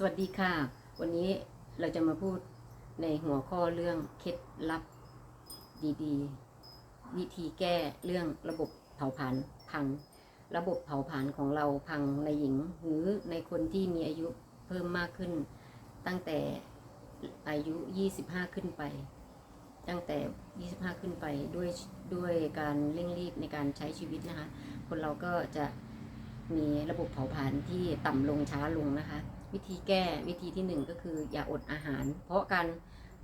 สวัสดีค่ะ วันนี้เราจะมาพูดในหัวข้อเรื่องเคล็ดลับดีๆ วิธีแก้เรื่องระบบเผาผลาญพัง ระบบเผาผลาญของเราพังในหญิงหรือในคนที่มีอายุเพิ่มมากขึ้น ตั้งแต่อายุ 25 ขึ้นไป ตั้งแต่ 25 ขึ้นไปด้วยด้วยการเร่งรีบในการใช้ชีวิตนะคะ คนเราก็จะมีระบบเผาผลาญที่ต่ำลงช้าลงนะคะ วิธีแก้วิธีที่หนึ่งก็คืออย่าอดอาหาร เพราะการ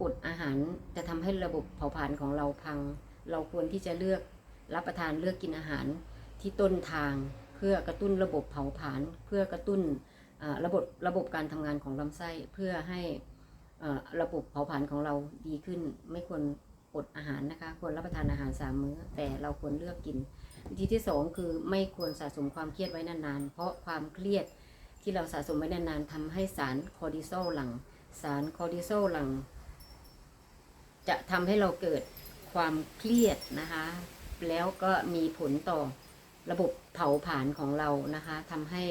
อดอาหารจะทำให้ระบบเผาผลาญของเราพัง เราควรที่จะเลือกรับประทานเลือกกินอาหารที่ต้นทางเพื่อกระตุ้นระบบเผาผลาญเพื่อกระตุ้นระบบระบบการทำงานของลำไส้เพื่อให้ระบบเผาผลาญของเราดีขึ้น ไม่ควรอดอาหารนะคะควรรับประทานอาหารสามมื้อ แต่เราควรเลือกกิน วิธีที่สองคือไม่ควรสะสมความเครียดไว้นานๆ เพราะความเครียด ที่เราสะสมไว้นานๆทำให้สารคอร์ติซอลหลัง สารคอร์ติซอลหลัง จะทำให้เราเกิดความเครียดนะคะ แล้วก็มีผลต่อระบบเผาผลาญของเรานะคะทำให้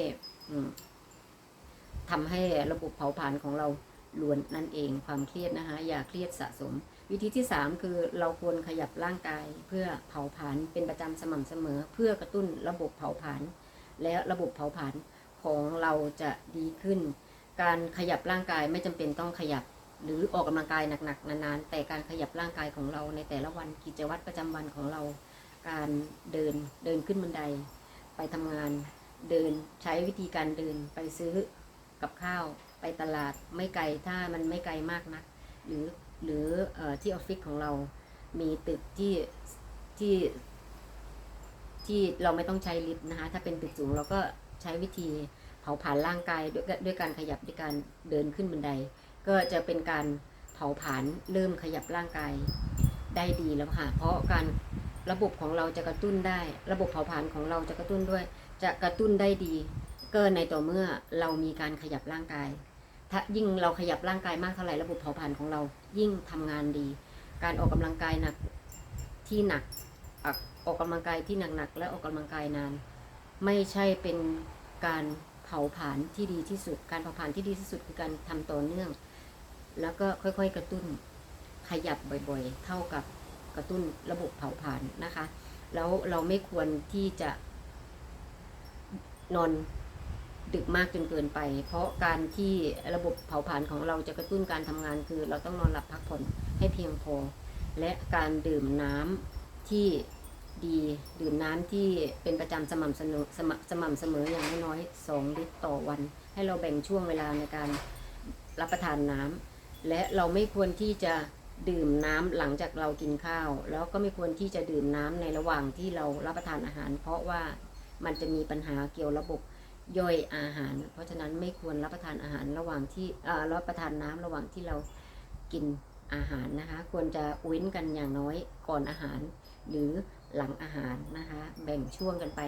ทำให้ระบบเผาผลาญของเราล้วนนั่นเองความเครียดนะคะ อย่าเครียดสะสม วิธีที่สามคือเราควรขยับร่างกาย เพื่อเผาผลาญเป็นประจำสม่ำเสมอ เพื่อกระตุ้นระบบเผาผลาญและระบบเผาผลาญ ของเราจะดีขึ้น การขยับร่างกายไม่จำเป็นต้องขยับ หรือออกกำลังกายหนักๆนานๆ แต่การขยับร่างกายของเราในแต่ละวันกิจวัตรประจำวันของเรา การเดินเดินขึ้นบันได ไปทำงานเดินใช้วิธีการเดินไปซื้อกับข้าวไปตลาดไม่ไกลถ้ามันไม่ไกลมากนัก หรือหรือเออที่ออฟฟิศของเรา มีตึกที่ที่ที่เราไม่ต้องใช้ลิฟต์นะคะ ถ้าเป็นตึกสูงเราก็ ใช้วิธีเผาผลาญร่างกายด้วยด้วยการขยับด้วยการเดินขึ้นบันได ก็จะเป็นการเผาผลาญเริ่มขยับร่างกายได้ดีแล้วค่ะเพราะการระบบของเราจะกระตุ้นได้ ระบบเผาผลาญของเราจะกระตุ้นด้วย จะกระตุ้นได้ดีก็ในต่อเมื่อเรามีการขยับร่างกาย ถ้ายิ่งเราขยับร่างกายมากเท่าไหร่ระบบเผาผลาญของเรายิ่งทำงานดี การออกกำลังกายหนักที่หนักอออกกำลังกายที่หนักๆและออกกำลังกายนาน ไม่ใช่เป็นการเผาผลาญที่ดีที่สุด การเผาผลาญที่ดีที่สุดคือการทำต่อเนื่อง แล้วก็ค่อยๆกระตุ้นขยับบ่อยๆ เท่ากับกระตุ้นระบบเผาผลาญนะคะ แล้วเราไม่ควรที่จะนอนดึกมากจนเกินไป เพราะการที่ระบบเผาผลาญของเราจะกระตุ้นการทำงานคือ เราต้องนอนหลับพักผ่อนให้เพียงพอ และการดื่มน้ำที่ ดีดื่มน้ำที่เป็นประจำสม่ำเสมอสม่ำสม่ำเสมออย่างน้อยๆสองลิตรต่อวัน ให้เราแบ่งช่วงเวลาในการรับประทานน้ำและเราไม่ควรที่จะดื่มน้ำหลังจากเรากินข้าว แล้วก็ไม่ควรที่จะดื่มน้ำในระหว่างที่เรารับประทานอาหาร เพราะว่ามันจะมีปัญหาเกี่ยวระบบย่อยอาหาร เพราะฉะนั้นไม่ควรรับประทานอาหารระหว่างที่รับประทานน้ำระหว่างที่เรากิน อาหารนะคะ ควรจะเว้นกันอย่างน้อยก่อนอาหาร หรือหลังอาหารนะคะ แบ่งช่วงกันไป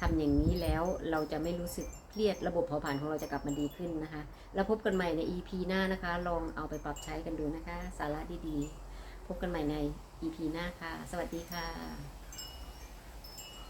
ทำอย่างนี้แล้วเราจะไม่รู้สึกเครียดระบบเผาผลาญของเราจะกลับมาดีขึ้นนะคะ แล้วพบกันใหม่ใน EP หน้านะคะ ลองเอาไปปรับใช้กันดูนะคะ สาระดีๆ พบกันใหม่ใน EP หน้าค่ะ สวัสดีค่ะ